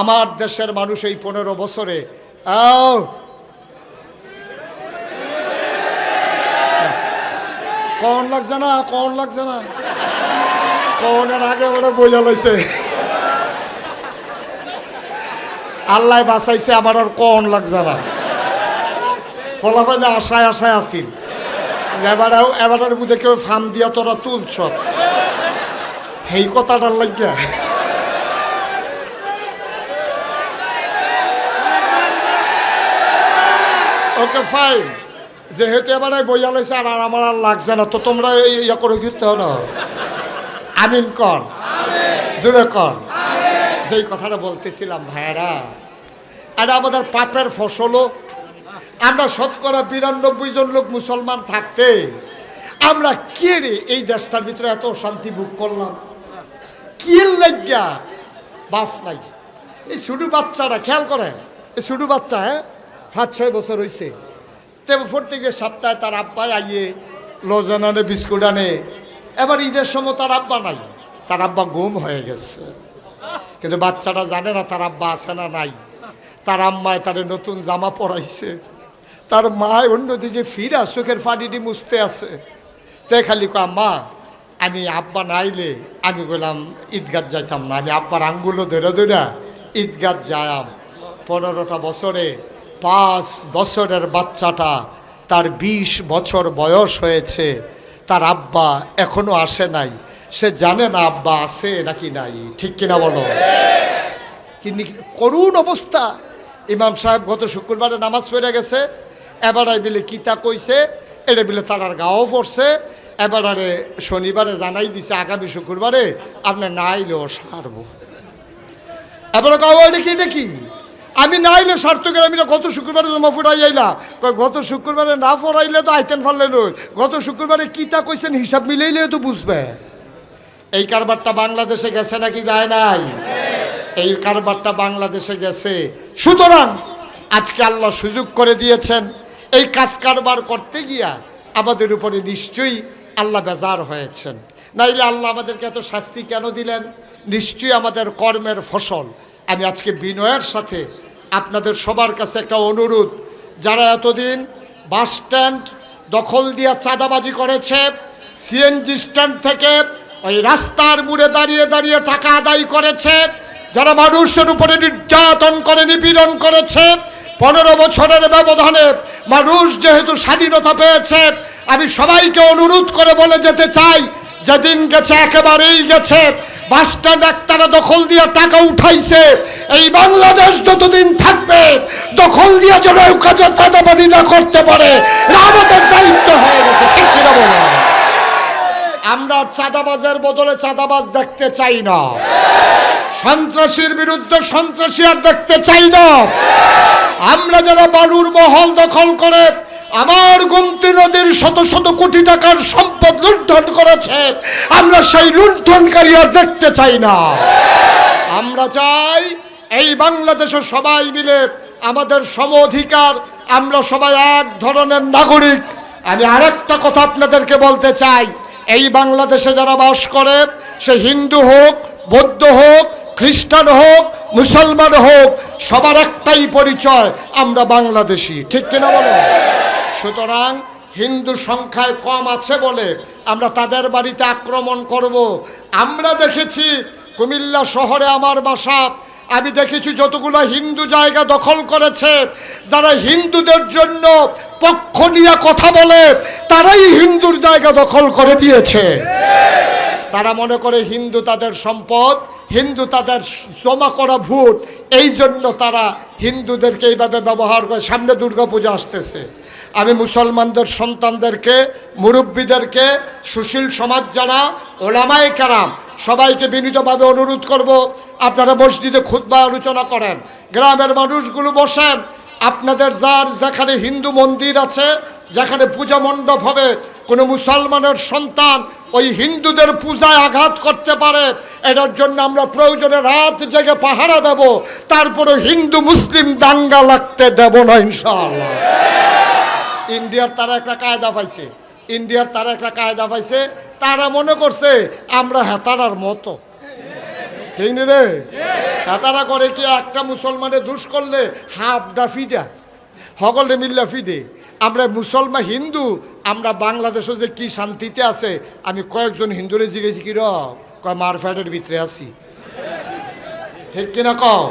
আমার দেশের মানুষ এই পনেরো বছরে কন লাগছে না, কন লাগছে না? কনের আগে ওরা বোঝা লইছে। আল্লাহ বাঁচাইছে, আমার আর কন লাগছে না। ফলাফল আশায় আশায় আসিল এবারে এবারের বুঝে কেউ ফার্ম দিয়া তোরা তুলছ। সেই কথাটার লাগিয়া। ওকে ফাইন যেহেতু এবারে বইয়া লাইছে আর আর আমার আর লাগছে না, তো তোমরা ইয়া করে ঘুরতে হলো আমিন কর জুড়ে কর যেই কথাটা বলতেছিলাম ভাইয়ারা আর আমাদের পাপের ফসলও আমরা শতকরা বিরানব্বই জন লোক মুসলমান থাকতে, আমরা কে রে এই দেশটার ভিতরে এত শান্তি ভোগ করলাম? কি লাগিয়া বাপ নাই। এই ছোটো বাচ্চারা, খেয়াল করে এই ছোটো বাচ্চা হ্যাঁ? পাঁচ, ছয় বছর হয়েছে তে প্রত্যেকের সপ্তাহে তার আব্বাই আইয়ে লজেন আনে বিস্কুট আনে। এবার ঈদের সময় তার আব্বা নাই। তার আব্বা গুম হয়ে গেছে। কিন্তু বাচ্চাটা জানে না তার আব্বা আছে না নাই। তার আম্মায় তার নতুন জামা পরাইছে। তার মায় অন্যদিকে ফিরা, চোখের ফাড়িটি মুছতে আছে। তে খালি কো আম্মা, আমি আব্বা নাইলে আমি বললাম ঈদগাত যাইতাম না। আমি আব্বার আঙ্গুলো ধরে ধরে ঈদগাত যায়াম পনেরোটা বছরে পাঁচ বছরের বাচ্চাটা তার বিশ বছর বয়স হয়েছে, তার আব্বা এখনও আসে নাই। সে জানে না আব্বা আছে নাকি নাই। ঠিক কিনা বলো? কিন্তু করুণ অবস্থা। ইমাম সাহেব গত শুক্রবারে নামাজ পড়ে গেছে, এবারে বিলে কিতা কইছে? এটা বিলে তারার গাও পড়ছে, এবারে শনিবারে জানাই দিছে, আগামী শুক্রবারে আপনি না আইলেও সারব। এবারে গাও এটা কি এটা কি? আমি না আইলে সার্থকের আমি না গত শুক্রবারে জমা ফুটাই আইলা। গত শুক্রবারে না ফরাইলে তো আইতেন ফারলে নই। গত শুক্রবারে কিতা কইছেন হিসাব মিলাইলে তো বুঝবে। এই কারবারটা বাংলাদেশে গেছে নাকি যায় নাই? এই কারবারটা বাংলাদেশে গেছে। সুতরাং আজকে আল্লাহ সুযোগ করে দিয়েছেন। এই কাজ কারবার করতে গিয়া আমাদের উপরে নিশ্চয়ই আল্লাহ বেজার হয়েছেন। নাইলে আল্লাহ আমাদেরকে এত শাস্তি কেন দিলেন? নিশ্চয়ই আমাদের কর্মের ফসল। আমি আজকে বিনয়ের সাথে আপনাদের সবার কাছে একটা অনুরোধ। যারা এতদিন বাস স্ট্যান্ড দখল দিয়া চাঁদাবাজি করেছে সিএনজি স্ট্যান্ড থেকে ওই রাস্তার মুড়ে দাঁড়িয়ে দাঁড়িয়ে টাকা আদায় করেছে, যারা মানুষের উপরে নির্যাতন করে, নিপীড়ন করেছে, পনেরো বছরের ব্যবধানে মানুষ যেহেতু স্বাধীনতা পেয়েছে, আমি সবাইকে অনুরোধ করে বলে যেতে চাই, যেদিন গেছে একেবারেই গেছে। বাসটা ডাক্তারা দখল দিয়ে টাকা উঠাইছে। এই বাংলাদেশ যতদিন থাকবে, দখল দিয়ে যেন কাজে চাঁদাবাদি না করতে পারে। আমাদের দায়িত্ব হয়ে গেছে, ঠিক কিনা বলো? আমরা চাঁদাবাজের বদলে চাঁদাবাজ দেখতে চাই না। সন্ত্রাসীর বিরুদ্ধে সন্ত্রাসী আর দেখতে চাই না। আমরা যারা বালুর মহল দখল করে আমার গুমতি নদীর শত শত কোটি টাকার সম্পদ লুণ্ঠন করেছে। আমরা সেই লুণ্ঠনকারী আর দেখতে চাই না। আমরা চাই এই বাংলাদেশে সবাই মিলে আমাদের সম অধিকার, আমরা সবাই এক ধরনের নাগরিক। আমি আরেকটা কথা আপনাদেরকে বলতে চাই, এই বাংলাদেশে যারা বাস করে, সে হিন্দু হোক, বৌদ্ধ হোক, খ্রিস্টান হোক, মুসলমান হোক, সবার একটাই পরিচয়, আমরা বাংলাদেশি। ঠিক কিনা বলো সুতরাং হিন্দু সংখ্যায় কম আছে বলে আমরা তাদের বাড়িতে আক্রমণ করব। আমরা দেখেছি কুমিল্লা শহরে আমার বাসা, আমি দেখেছি যতগুলো হিন্দু জায়গা দখল করেছে, যারা হিন্দুদের জন্য পক্ষ নিয়ে কথা বলে, তারাই হিন্দুর জায়গা দখল করে দিয়েছে। তারা মনে করে হিন্দু তাদের সম্পদ, হিন্দু তাদের জমা করা ভোট এই জন্য তারা হিন্দুদেরকে এইভাবে ব্যবহার করে সামনে দুর্গাপূজা আসতেছে। আমি মুসলমানদের সন্তানদেরকে, মুরব্বীদেরকে, সুশীল সমাজ যারা, ওলামায় কারাম, সবাইকে বিনীতভাবে অনুরোধ করব, আপনারা মসজিদে খুতবা আলোচনা করেন। গ্রামের মানুষগুলো বসেন, আপনাদের যার যেখানে হিন্দু মন্দির আছে, যেখানে পূজা মণ্ডপ হবে, কোনো মুসলমানের সন্তান ওই হিন্দুদের পূজায় আঘাত করতে পারে, এটার জন্য আমরা প্রয়োজনে রাত জেগে পাহারা দেব, তারপরে হিন্দু মুসলিম দাঙ্গা লাগতে দেব না ইনশাআল্লাহ। ইন্ডিয়ার তারা একটা কায়দা পাইছে। ইন্ডিয়ার তারা একটা কায়দা পাইছে। তারা মনে করছে, আমরা হেতারার মতো। ঠিক রে? তারা করে কি একটা মুসলমানে দুষ করলে হাফ ডা ফিডা? সকলে মিল্লা ফিডে। আমরা মুসলমান হিন্দু, আমরা বাংলাদেশে যে কি শান্তিতে আছে, আমি কয়েকজন হিন্দুরে জিজ্ঞেছি কি র, কয় মার ফ্যাটের ভিতরে আছি? ঠিক কিনা কও?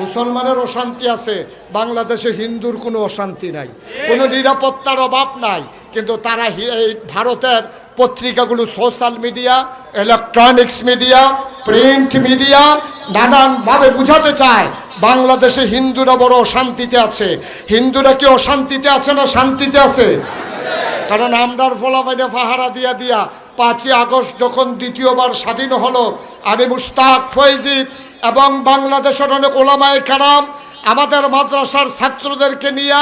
মুসলমানের অশান্তি আছে, বাংলাদেশে হিন্দুর কোনো অশান্তি নাই, কোনো নিরাপত্তার অভাব নাই, কিন্তু তারা এই ভারতের পত্রিকাগুলো social media electronics media print media নানানভাবে বুঝাতে চায়, বাংলাদেশে হিন্দুরা বড় অশান্তিতে আছে। হিন্দুরা কি অশান্তিতে আছে না শান্তিতে আছে? কারণ আমরার ফলাফাইনে পাহারা দিয়া দিয়া পাঁচই আগস্ট যখন দ্বিতীয়বার স্বাধীন হলো আমি মুস্তাক ফৈজি এবং বাংলাদেশের অনেক ওলামায় কারাম আমাদের মাদ্রাসার ছাত্রদেরকে নিয়ে,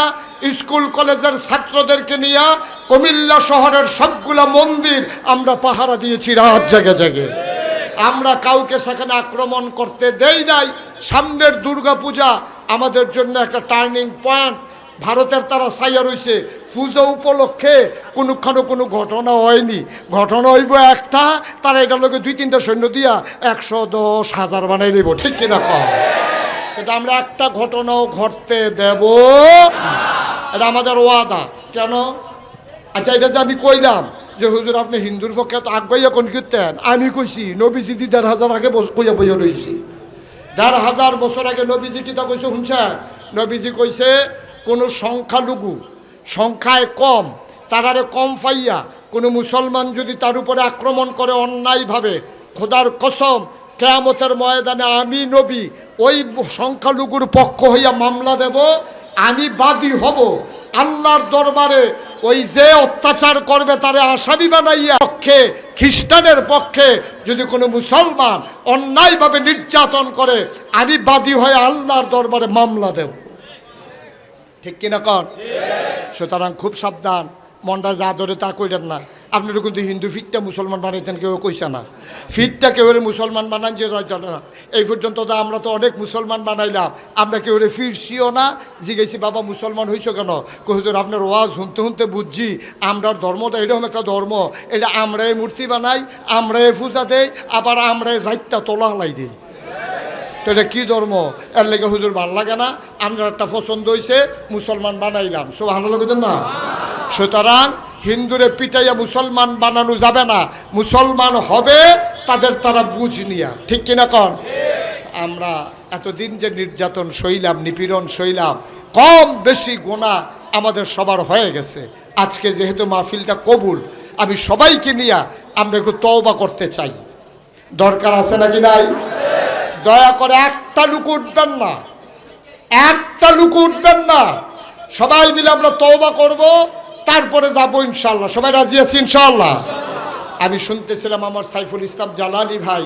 স্কুল, কলেজের ছাত্রদেরকে নিয়ে, কুমিল্লা শহরের সবগুলা মন্দির আমরা পাহারা দিয়েছি রাত জাগে জাগে। আমরা কাউকে সেখানে আক্রমণ করতে দেই নাই। সামনের দুর্গাপূজা আমাদের জন্য একটা টার্নিং পয়েন্ট। ভারতের তারা সাইয়া রয়েছে পুজো উপলক্ষে কোনোখানে কোনো ঘটনা হয়নি। ঘটনা হইব একটা, তারা এটার লোকে দুই তিনটা সৈন্য দিয়া একশো দশ হাজার বানাই নিব। ঠিক কিনা কিন্তু আমরা একটা ঘটনাও ঘটতে দেব। এটা আমাদের ওয়াদা। কেন? আচ্ছা এটা যে আমি কইলাম যে হুজুর, আপনি হিন্দুর পক্ষে তো আগাইয়া কোন কীর্তেন। আমি কইছি, নবীজি দি দেড় হাজার আগে কইয়া বইয়া রয়েছি দেড় হাজার বছর আগে নবীজি কিতা কইছে, শুনছেন? নবীজি কইছে কোনো সংখ্যালঘু, সংখ্যায় কম, তারারে কম পাইয়া কোনো মুসলমান যদি তার উপরে আক্রমণ করে অন্যায়ভাবে, খোদার কসম, কেয়ামতের ময়দানে আমি নবী, ওই সংখ্যালঘুর পক্ষ হইয়া মামলা দেব, আমি বাদী হব। আল্লাহর দরবারে ওই যে অত্যাচার করবে তারে আসামি বানাইয়া পক্ষে, খ্রিস্টানের পক্ষে যদি কোনো মুসলমান অন্যায়ভাবে নির্যাতন করে, আমি বাদী হয়ে আল্লাহর দরবারে মামলা দেব। ঠিক কিনা কন? সুতরাং খুব সাবধান। মনটা যা ধরে তা কইলেন না। আপনারা কিন্তু হিন্দু ফিটটা মুসলমান বানাইতেন, কেউ কইছে না। ফিটটা কেউ মুসলমান বানান যে না এই পর্যন্ত তো আমরা তো অনেক মুসলমান বানাইলাম। আমরা কেউ ফিরছিও না। জিজ্ঞেসি, বাবা, মুসলমান হইছো কেন? কহুজুর আপনার ওয়াজ শুনতে শুনতে বুঝছি। আমরার ধর্মটা এরকম একটা ধর্ম। এটা আমরাই মূর্তি বানাই, আমরাই পূজা দেই, আবার আমরাই যাইতা তোলা হালাই দিই। তো এটা কী ধর্ম? এর লেগে হুজুর ভালো লাগে না। আমরা একটা পছন্দ হয়েছে মুসলমান বানাইলাম। সব ভালো লাগতেন না? সুতরাং হিন্দুরে পিটাইয়া মুসলমান বানানো যাবে না। মুসলমান হবে, তাদের তারা বুঝ নিয়া। ঠিক কিনা কন? আমরা এতদিন যে নির্যাতন সইলাম, নিপীড়ন সইলাম, কম বেশি গোনা আমাদের সবার হয়ে গেছে। আজকে যেহেতু মাহফিলটা কবুল, আমি সবাইকে নিয়ে আমরা একটু তওবা করতে চাই। দরকার আছে নাকি নাই? দয়া করে একটা লুক উঠবেন না। একটা লুক উঠবেন না। সবাই মিলে আমরা তওবা করব, তারপরে যাব ইনশাল্লাহ সবাই রাজি আছি ইনশাল্লাহ আমি শুনতেছিলাম আমার সাইফুল ইসলাম জালালি ভাই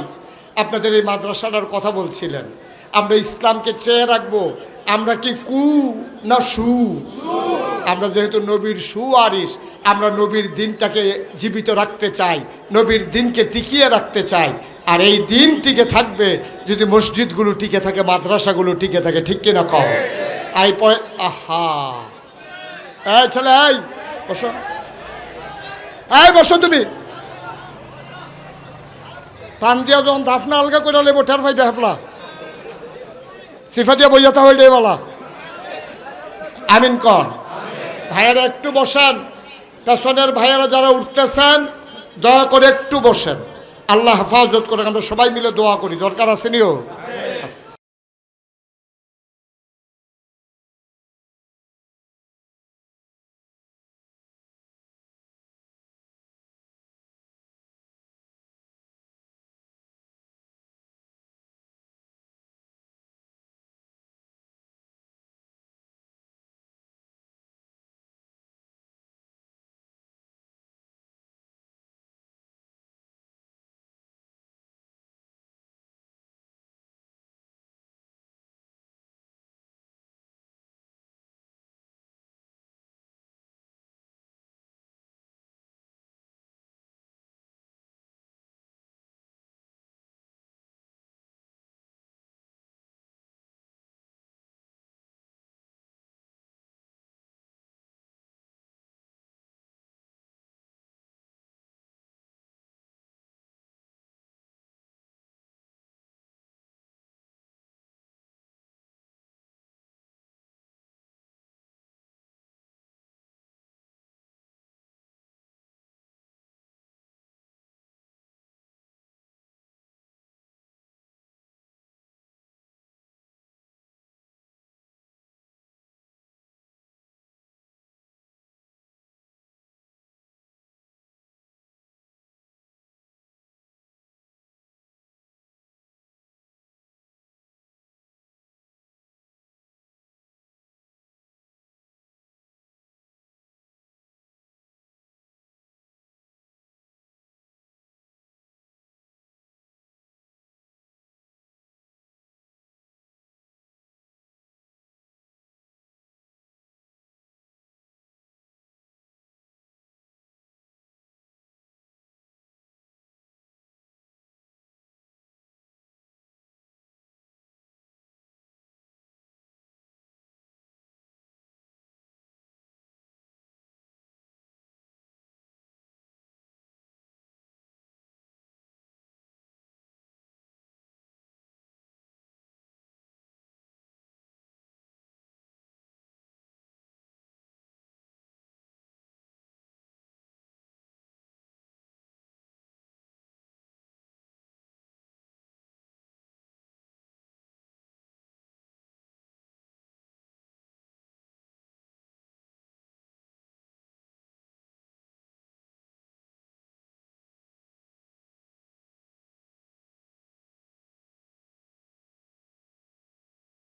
আপনাদের এই মাদ্রাসাটার কথা বলছিলেন। আমরা ইসলামকে চেয়ে রাখব, আমরা কি কু না সু? আমরা যেহেতু নবীর সু আরিস আমরা নবীর দিনটাকে জীবিত রাখতে চাই, নবীর দিনকে টিকিয়ে রাখতে চাই। আর এই দিন টিকে থাকবে যদি মসজিদগুলো টিকে থাকে, মাদ্রাসাগুলো টিকে থাকে, ঠিক কিনা কম আই পরে আহা। এই ছেলে, এই, বসো। এই, বসো তুমি। টান দিয়া যখন দাফনা আলগা করে লেবো টের ফাইবে হেপলা। সিফা দিয়া বইয়াতা হইলে বলা। আমিন কন। ভাইয়েরা একটু বসেন। পেছনের ভাইয়েরা যারা উঠতেছেন, দয়া করে একটু বসেন। আল্লাহ হেফাজত করে আমরা সবাই মিলে দোয়া করি। দরকার আছে নিও?